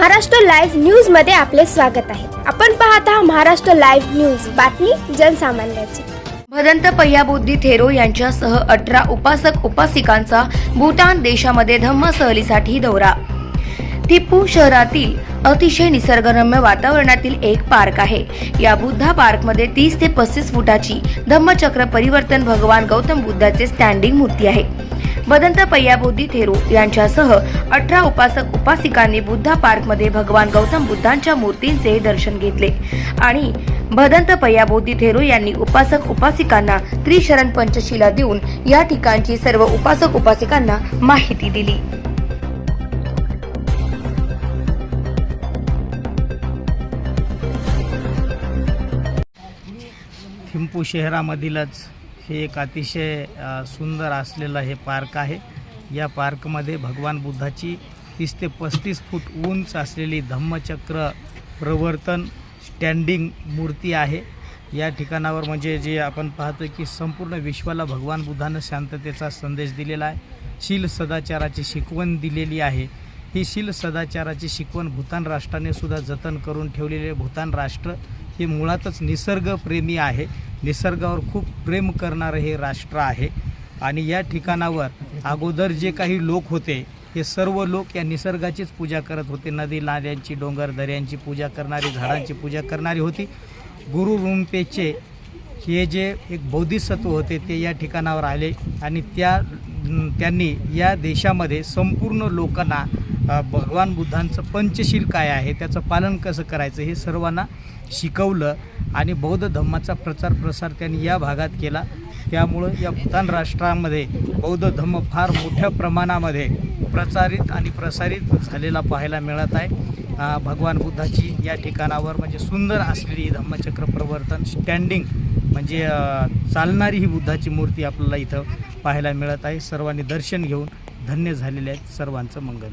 Maharashtra live न्यूजमध्ये आपले स्वागत आहे. आपण पाहत आहात महाराष्ट्र लाईव्ह न्यूज. बातमी जनसामान्याची. भदंत पय्याबुद्धी थेरो यांच्यासह अठरा उपासक उपासिकांचा भूटान देशामध्ये धम्म सहलीसाठी दौरा. थिप्पू शहरातील अतिशय निसर्गरम्य वातावरणातील एक पार्क आहे. या बुद्धा पार्कमध्ये तीस ते पस्तीस फुटाची धम्मचक्र परिवर्तन भगवान गौतम बुद्धाचे स्टँडिंग मूर्ती आहे. भदंत पय्याबोधी थेरो यांच्यासह अठरा उपासक उपासिकांनी बुद्धा पार्कमध्ये भगवान गौतम बुद्धांच्या मूर्तींचे दर्शन घेतले. आणि भदंत पय्याबोधी थेरू यांनी उपासक उपासिकांना त्रिशरण पंचशिला देऊन या ठिकाणची सर्व उपासक उपासिकांना माहिती दिली. थिंपू शहरामधीलच हे एक अतिशय सुंदर असलेलं हे पार्क आहे. या पार्कमध्ये भगवान बुद्धाची तीस ते पस्तीस फूट उंच असलेली धम्मचक्र प्रवर्तन स्टँडिंग मूर्ती आहे. या ठिकाणावर म्हणजे जे आपण पाहतो की संपूर्ण विश्वाला भगवान बुद्धानं शांततेचा संदेश दिलेला आहे. शील सदाचाराची शिकवण दिलेली आहे. ही शील सदाचाराची शिकवण भूतान राष्ट्राने सुद्धा जतन करून ठेवलेले भूतान राष्ट्र हे मुळातच निसर्गप्रेमी आहे. निसर्गावर खूप प्रेम करणारं हे राष्ट्र आहे. आणि या ठिकाणावर अगोदर जे काही लोक होते हे सर्व लोक या निसर्गाचीच पूजा करत होते. नदी नाल्यांची डोंगर दऱ्यांची पूजा करणारी झाडांची पूजा करणारी होती. गुरु रुंपेचे हे जे एक बौद्धिसत्व होते ते या ठिकाणावर आले. आणि त्या त्यांनी या देशामध्ये संपूर्ण लोकांना भगवान बुद्धांचं पंचशील काय आहे त्याचं पालन कसं करायचं हे सर्वांना शिकवलं आणि बौद्ध धम्माचा प्रचार प्रसार त्यांनी या भागात केला. त्यामुळं या भूतान राष्ट्रामध्ये बौद्ध धम्म फार मोठ्या प्रमाणामध्ये प्रचारित आणि प्रसारित झालेला पाहायला मिळत आहे. भगवान बुद्धाची या ठिकाणावर म्हणजे सुंदर असलेली ही धम्मचक्र प्रवर्तन स्टँडिंग म्हणजे चालणारी ही बुद्धाची मूर्ती आपल्याला इथं पाहायला मिळत आहे. सर्वांनी दर्शन घेऊन धन्य झालेले आहेत. सर्वांचं मंगल